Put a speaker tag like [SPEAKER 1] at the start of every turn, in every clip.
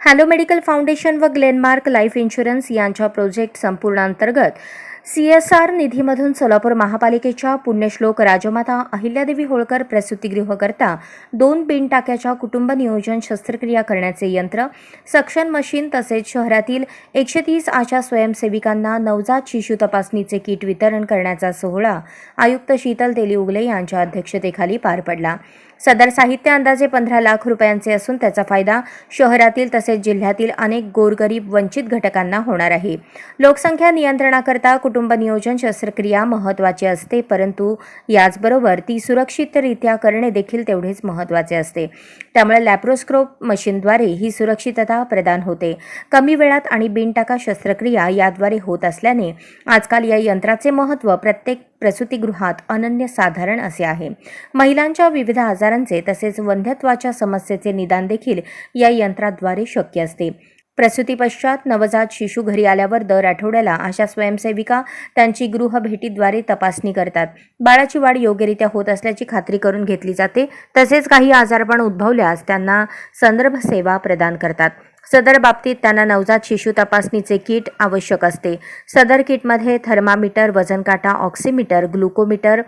[SPEAKER 1] Hello medical foundation व Glenmark life insurance यांच्या project संपूर्ण अंतर्गत सी एस आर निधीमधून सोलापूर महापालिकेच्या पुण्यश्लोक राजमाता अहिल्यादेवी होळकर प्रसूतिगृहकरता दोन बिन टाक्याच्या कुटुंब नियोजन शस्त्रक्रिया करण्याचे यंत्र सक्शन मशीन तसेच शहरातील एकशे तीस आशा स्वयंसेविकांना नवजात शिशु तपासणीचे किट वितरण करण्याचा सोहळा आयुक्त शीतल तेली उगले यांच्या अध्यक्षतेखाली पार पडला. सदर साहित्य अंदाजे पंधरा लाख रुपयांचे असून त्याचा फायदा शहरातील तसेच जिल्ह्यातील अनेक गोरगरीब वंचित घटकांना होणार आहे. लोकसंख्या नियंत्रणाकरता कुटुंब नियोजन शस्त्रक्रिया महत्त्वाची असते परंतु याचबरोबर ती सुरक्षितरित्या करणे देखील तेवढेच महत्त्वाचे असते. त्यामुळे लॅप्रोस्कोप मशीनद्वारे ही सुरक्षितता प्रदान होते. कमी वेळात आणि बिनटाका शस्त्रक्रिया याद्वारे होत असल्याने आजकाल या यंत्राचे महत्त्व प्रत्येक प्रसूतीगृहात अनन्यसाधारण असे आहे. महिलांच्या विविध आजार आजारांचे तसेच वंध्यत्वाच्या समस्येचे निदान देखील या यंत्राद्वारे शक्य असते. प्रसूतीपश्चात नवजात शिशू घरी आल्यावर दर आठवड्याला अशा स्वयंसेविका त्यांची गृहभेटीद्वारे तपासणी करतात. बाळाची वाढ योग्यरित्या होत असल्याची खात्री करून घेतली जाते. तसेच काही आजारपण उद्भवल्यास त्यांना संदर्भ सेवा प्रदान करतात. सदर बाबतीत त्यांना नवजात शिशू तपासणीचे किट आवश्यक असते. सदर किटमध्ये थर्मामीटर वजनकाटा ऑक्सिमीटर ग्लुकोमीटर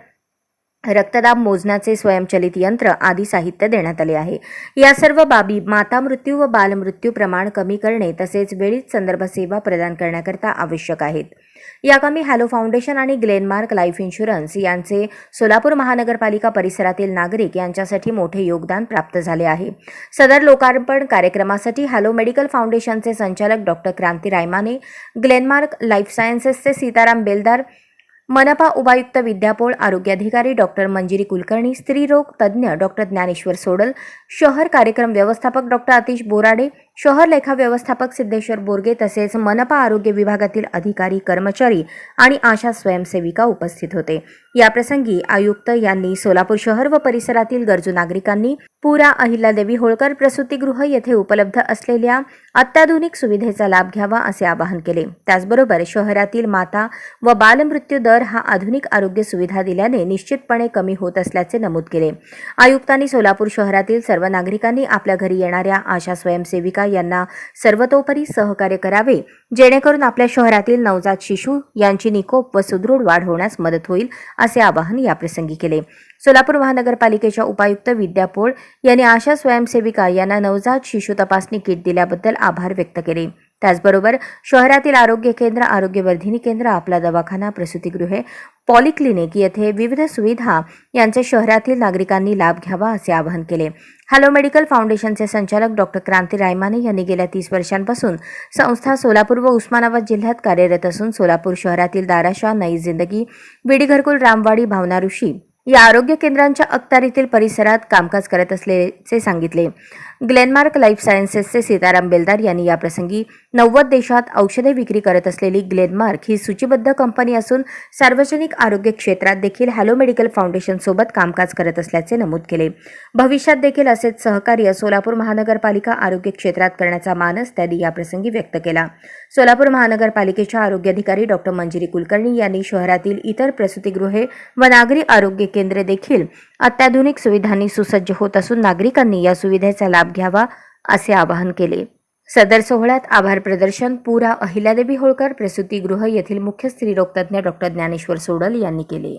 [SPEAKER 1] रक्तदाब मोजण्याचे स्वयंचलित यंत्र आदी साहित्य देण्यात आले आहे. या सर्व बाबी माता मृत्यू व बालमृत्यू प्रमाण कमी करणे तसेच वेळीच संदर्भ सेवा प्रदान करण्याकरता आवश्यक आहेत. याकामी हॅलो फाउंडेशन आणि ग्लेनमार्क लाईफ इन्शुरन्स यांचे सोलापूर महानगरपालिका परिसरातील नागरिक यांच्यासाठी मोठे योगदान प्राप्त झाले आहे. सदर लोकार्पण कार्यक्रमासाठी हॅलो मेडिकल फाउंडेशनचे संचालक doctor Kranti Raimane Glenmark life सायन्सेसचे Sitaram Beldar मनपा उपायुक्त विद्यापोळ आरोग्याधिकारी डॉक्टर मंजिरी कुलकर्णी स्त्रीरोग तज्ज्ञ डॉक्टर ज्ञानेश्वर सोडल शहर कार्यक्रम व्यवस्थापक डॉक्टर अतिश बोराडे शहर लेखा व्यवस्थापक सिद्धेश्वर बोरगे तसेच मनपा आरोग्य विभागातील अधिकारी कर्मचारी आणि आशा स्वयंसेविका उपस्थित होते. याप्रसंगी आयुक्त यांनी सोलापूर शहर व परिसरातील गरजू नागरिकांनी पुरा अहिल्यादेवी होळकर प्रसूतीगृह येथे उपलब्ध असलेल्या अत्याधुनिक सुविधेचा लाभ घ्यावा असे आवाहन केले. त्याचबरोबर शहरातील माता व बालमृत्यू दर हा आधुनिक आरोग्य सुविधा दिल्याने निश्चितपणे कमी होत असल्याचे नमूद केले. आयुक्तांनी सोलापूर शहरातील सर्व नागरिकांनी आपल्या घरी येणाऱ्या आशा स्वयंसेविका यांना सर्वतोपरी सहकार्य करावे जेणेकरून आपल्या शहरातील नवजात शिशू यांची निकोप व सुदृढ वाढ होण्यास मदत होईल असे आवाहन याप्रसंगी केले. सोलापूर महानगरपालिकेच्या उपायुक्त विद्या पोळ यांनी आशा स्वयंसेविका यांना नवजात शिशु तपासणी किट दिल्याबद्दल आभार व्यक्त केले. त्याचबरोबर शहरातील आरोग्य केंद्र आरोग्यवर्धिनी केंद्र आपला दवाखाना प्रसूतीगृहे पॉलिक्लिनिक येथे विविध सुविधा यांचे शहरातील नागरिकांनी लाभ घ्यावा असे आवाहन केले. हॅलो मेडिकल फाउंडेशनचे संचालक डॉक्टर क्रांती रायमाने यांनी गेल्या तीस वर्षांपासून संस्था सोलापूर व उस्मानाबाद जिल्ह्यात कार्यरत असून सोलापूर शहरातील दाराशा नई जिंदगी विडी घरकुल रामवाडी भावना ऋषी या आरोग्य केंद्रांच्या अखत्यारीतील परिसरात कामकाज करत असल्याचे सांगितले. ग्लेनमार्क लाईफ सायन्सेसचे सीताराम बेलदार यांनी याप्रसंगी नव्वद देशात औषधे विक्री करत असलेली ग्लेनमार्क ही सूचीबद्ध कंपनी असून सार्वजनिक आरोग्य क्षेत्रात देखील हॅलो मेडिकल फाउंडेशन सोबत कामकाज करत असल्याचे नमूद केले. भविष्यात देखील असेच सहकार्य सोलापूर महानगरपालिका आरोग्य क्षेत्रात करण्याचा मानस त्यांनी याप्रसंगी व्यक्त केला. सोलापूर महानगरपालिकेच्या आरोग्याधिकारी डॉक्टर मंजिरी कुलकर्णी यांनी शहरातील इतर प्रसूतिगृहे व नागरी आरोग्य केंद्रे देखील अत्याधुनिक सुविधांनी सुसज्ज होत असून नागरिकांनी या सुविधेचा लाभ घ्यावा असे आवाहन केले. सदर सोहळ्यात आभार प्रदर्शन पुरा अहिल्यादेवी होळकर प्रसूतीगृह येथील मुख्य स्त्रीरोगतज्ञ डॉक्टर ज्ञानेश्वर सोडल यांनी केले.